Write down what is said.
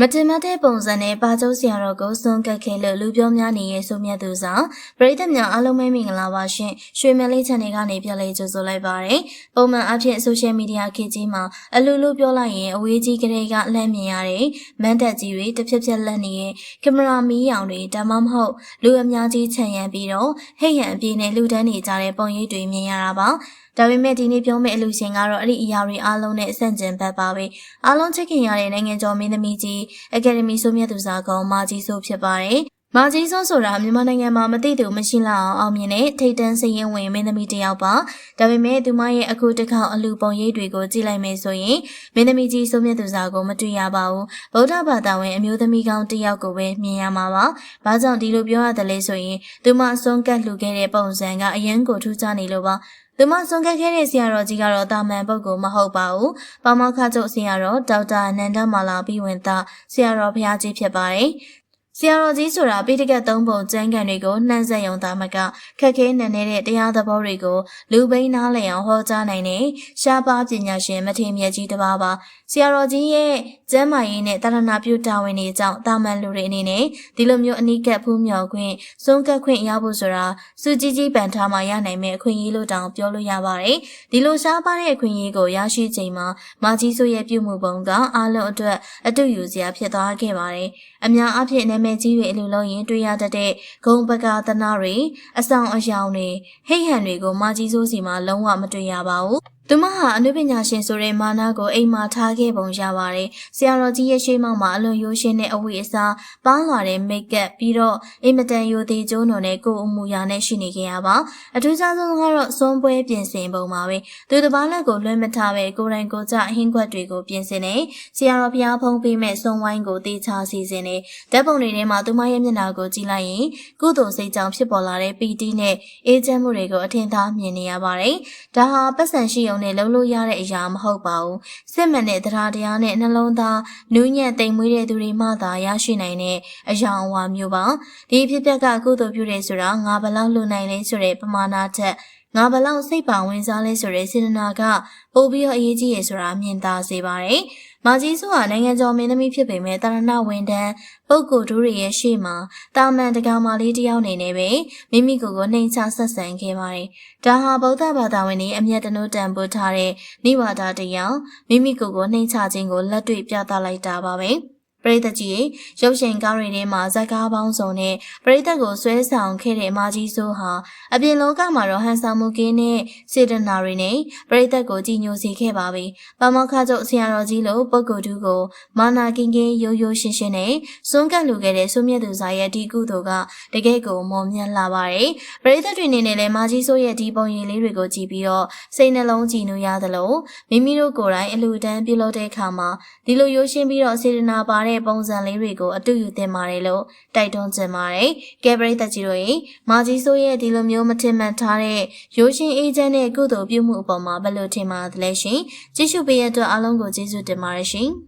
မတင်မတဲ့ပုံစံနဲ့ပါကျုပ်ဆရာတော်ကိုစွန့်ကပ်ခဲ့လို့လူပြောများနေရဲ့ဆိုမြတ်သူဆောင်ပရိသတ်များအားလုံးပဲမင်္ဂလာပါရှင်ရွှေမယ်လေး channel ကနေပြန်လည်ကြိုဆိုလိုက်ပါရစေပုံမှန်အဖြစ် social media ခေတ်ကြီးမှာအလူလူပြောလိုက်ရင်အဝေးကြီးကလေးကလှမ်းမြင်ရတဲ့မန်တက်ကြီးတွေတစ်ဖြက်ဖြက်လက်နေတဲ့ကင်မရာမီးရောင်တွေဒါမှမဟုတ်လူအများကြီးခြံရံပြီးတော့ဟိတ်ရန်အပြေးနဲ့လူတန်းနေကြတဲ့ပုံရိပ်တွေမြင်ရတာပါ ဒါပေမဲ့ဒီနေ့ပြောမယ့်အလူရှင်ကတော့အဲ့ဒီအရာတွေအားလုံးနဲ့အဆန့်ကျင်ဘက်ပါပဲအားလုံးချစ်ခင်ရတဲ့နိုင်ငံကျော်မင်းသမီးကြီးအကယ်ဒမီဆိုမြတ်သူစာကောင်မာကြီးဆိုဖြစ်ပါတယ် မာကြီးစိုးဆိုတာမြန်မာနိုင်ငံမှာမသိသူမရှိလောက်အောင်အောင်မြင်တဲ့ထိတ်တန်းစရင်ဝင်မင်းသမီးတစ်ယောက်ပါဒါပေမဲ့သူမရဲ့အခုတစ်ခေါက်အလူပုံရိပ်တွေကိုကြည့်လိုက်မယ်ဆိုရင်မင်းသမီးကြီးဆိုမြတ်သူစာကိုမတွေ့ရပါဘူးဗုဒ္ဓဘာသာဝင်အမျိုးသမီးကောင်းတစ်ယောက်ကိုပဲမြင်ရမှာပါဘာကြောင့်ဒီလိုပြောရတယ်လဲဆိုရင်သူမအစွန်းကတ်လှူခဲ့တဲ့ပုံစံကအရန်ကိုထူးခြားနေလို့ပါသူမဆုံးခဲ့ခဲ့တဲ့ဆရာတော်ကြီးကတော့တာမန်ပုဂ္ဂိုလ်မဟုတ်ပါဘူး။ပါမောက္ခချုပ်ဆရာတော်ဒေါက်တာနန္ဒမာလာပြီးဝင်သားဆရာတော်ဘုရားကြီးဖြစ်ပါတယ်။ ဆရာတော်ကြီးဆိုတာပိဋကတ်သုံးပုံကျမ်းဂန်တွေကိုနှမ်းဆက်ယုံသားမကခက်ခဲနန်နေတဲ့တရားသဘောတွေကိုလူပိန်းနားလည်အောင်ဟောကြားနိုင်တဲ့ရှားပါပညာရှင်မထေမြတ်ကြီးတစ်ပါးပါဆရာတော်ကြီးရဲ့ကျမ်းမာရေးနဲ့တာရဏပြုတာဝန်တွေကြောင့်တာမန်လူတွေအနေနဲ့ဒီလိုမျိုးအနိကတ်ဖူးမြော်ခွင့်စွန့်ကပ်ခွင့်ရဖို့ဆိုတာစုကြီးကြီးပန်ထားမှရနိုင်မယ့်အခွင့်အရေးလို့တောင်ပြောလို့ရပါတယ်ဒီလိုရှားပါတဲ့အခွင့်အရေးကိုရရှိချိန်မှာမာကြီးဆိုရဲ့ပြုမှုပုံကအားလုံးအတွက်အတူယူစရာဖြစ်သွားခဲ့ပါတယ်အများအားဖြင့်နာမည်ကြီးတွေအလိုလုံးရင်တွေ့ရတတ်တဲ့ဂုံပကာသနာတွေအဆောင်အယောင်တွေဟိတ်ဟန်တွေကိုမာကြီးစိုးစီမှာလုံးဝမတွေ့ရပါဘူး သူမဟာအနုပညာရှင်ဆိုတဲ့မာနာကိုအိမ်မှာထားခဲ့ပုံရပါတယ်။ဆရာတော်ကြီးရဲ့ရှေးမောက်မှာအလွန်ရိုးရှင်းတဲ့အဝတ်အစားပေါင်းလာတဲ့မိတ်ကပ်ပြီးတော့အိမ်မတန်ရိုသေးကျိုးနုံနဲ့ကိုယ်အမူအရာနဲ့ရှိနေခဲ့ရပါ။အထူးခြားဆုံးကတော့စွန်းပွဲပြင်ဆင်ပုံပါပဲ။သူတစ်ပါးလက်ကိုလွှဲမထားပဲကိုယ်တိုင်ကိုယ်ကျအဟင်းခွက်တွေကိုပြင်ဆင်နေဆရာတော်ဘုရားဖုံးပေးမဲ့စွန်းဝိုင်းကိုတေချာစီစဉ်နေဓာတ်ပုံတွေထဲမှာသူမရဲ့မျက်နှာကိုကြည့်လိုက်ရင်ကုသိုလ်စိတ်ကြောင့်ဖြစ်ပေါ်လာတဲ့ပီတိနဲ့အေးချမ်းမှုတွေကိုအထင်သာမြင်နေရပါတယ်။ဒါဟာပတ်စံရှိုံနဲ့လုံးလို့ရတဲ့အရာမဟုတ်ပါဘူးစစ်မှန်တဲ့တရားတရားနဲ့နှလုံးသားနူးညံ့တိမ်မွေးတဲ့သူတွေမှသာရရှိနိုင်တဲ့အရာအဝါမျိုးပါဒီဖြစ်ပျက်ကကုသိုလ်ပြုတယ်ဆိုတာငါဘလောက်လူနိုင်လဲဆိုတဲ့ပမာဏထက် ငါဘလောက်စိတ်ပါဝင်စားလဲဆိုတဲ့စေတနာကပိုပြီးတော့အရေးကြီးရဆိုတာမြင်သာစေပါတယ်။မာကြီးစုဟာနိုင်ငံကျော်မင်းသမီးဖြစ်ပေမဲ့တာရဏဝန်တန်းပုဂ္ဂိုလ်တို့ရဲ့ရှေ့မှာတာမန်တကာမာလေးတယောက်နေနေပဲမိမိကိုယ်ကိုနှိမ်ချဆက်ဆံခဲ့ပါတယ်။ဒါဟာဗုဒ္ဓဘာသာဝင်တွေအမျက်တနိုးတန်ပို့ထားတဲ့နိဝါဒတရားမိမိကိုယ်ကိုနှိမ်ချခြင်းကိုလက်တွေ့ပြသလိုက်တာပါပဲ။ပ ရိသတ်ကြီးရုပ်ရှင်ကားတွေထဲမှာဇက်ကားပေါင်းစုံနဲ့ပရိသတ်ကိုဆွဲဆောင်ခဲ့တဲ့မာကြီးစိုးဟာအပြင်လောကမှာတော့ဟန်ဆောင်မှုကင်းတဲ့စေတနာတွေနဲ့ပရိသတ်ကိုကြည်ညိုစေခဲ့ပါပြီ။ပမောက္ခချုပ်ဆရာတော်ကြီးလိုပုဂ္ဂိုလ်တူကိုမာနာကင်းကင်းရိုးရိုးရှင်းရှင်းနဲ့စွန့်ကပ်လူခဲ့တဲ့ဆုမြတ်သူစာရဲ့ဒီကုသိုလ်ကတကယ့်ကိုမော်မြတ်လာပါတယ်။ပရိသတ်တွေအနေနဲ့လည်းမာကြီးစိုးရဲ့ဒီပုံရိပ်လေးတွေကိုကြည့်ပြီးတော့စိတ်နှလုံးကြည်နူးရသလိုမိမိတို့ကိုယ်တိုင်အလူတန်းပြုလုပ်တဲ့အခါမှာဒီလိုရိုးရှင်းပြီးတော့စေတနာပါတဲ့ပုံစံလေးတွေကိုအတူယူသင်ပါတယ်လို့တိုက်တွန်းချင်ပါတယ်။ကဲပရိသတ်ကြီးတို့ရေမာကြီးဆိုးရဲ့ဒီလိုမျိုးမထင်မှတ်ထားတဲ့ရိုးရှင်းအေးချမ်းတဲ့ကုသိုလ်ပြုမှုအပေါ်မှာဘယ်လိုထင်ပါသလဲရှင်။ကြည့်ရှုပေးရတဲ့အတွက်အားလုံးကိုကျေးဇူးတင်ပါတယ်ရှင်။